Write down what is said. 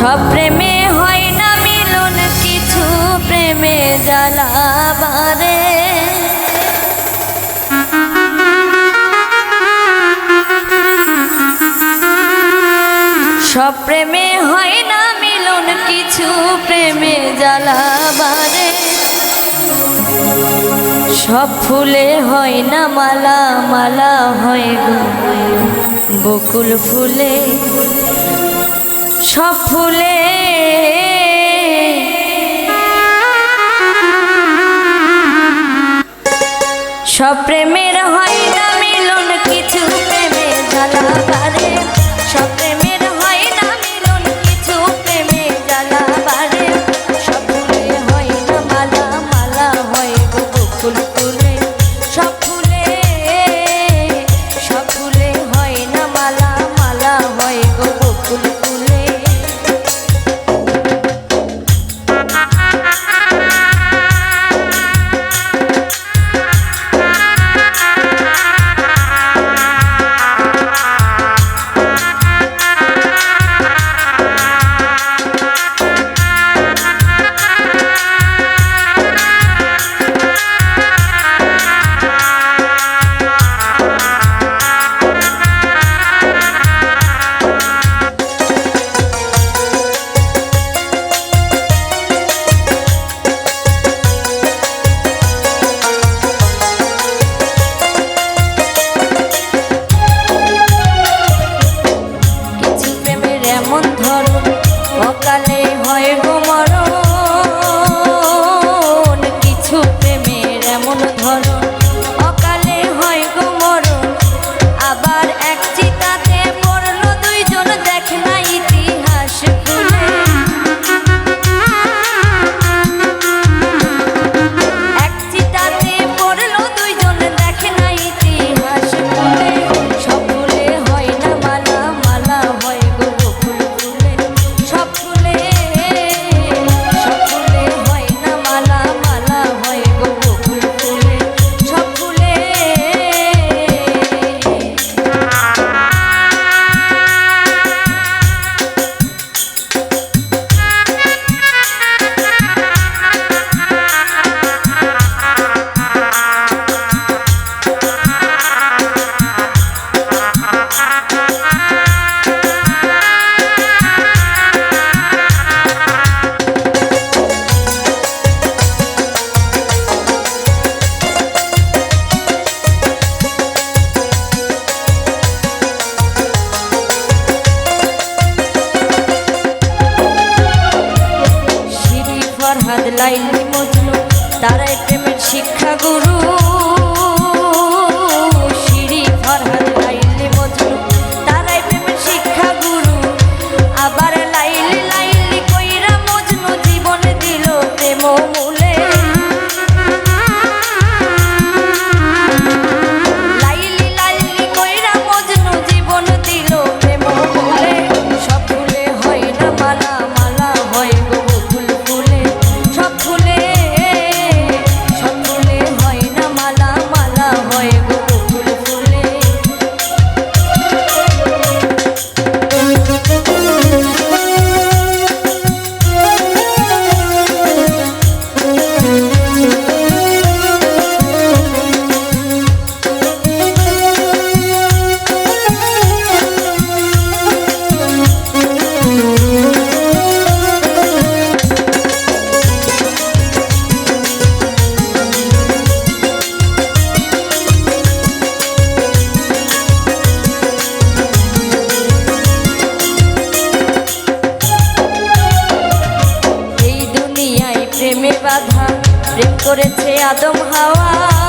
সব প্রেমে হয় না মিলন, কিছু প্রেমে জ্বালাবারে সব প্রেমে হয় না মিলন, কিছু প্রেমে জ্বালাবারে সব ফুলে হয় না মালা মালা হয় গো, বকুল ফুলে। সফলে। সপ্রেমের হয় না মিলন, কিছু প্রেমে জ্বালা পারে সপ্রেমের হয় না মিলন, কিছু প্রেমে জ্বালা পারে সফলে হয় না মালা মালা হয় গো বকুল তুলে বাদলাই মজনু তারা প্রেমের শিক্ষা গুরু প্রেম করেছে আদম হাওয়া।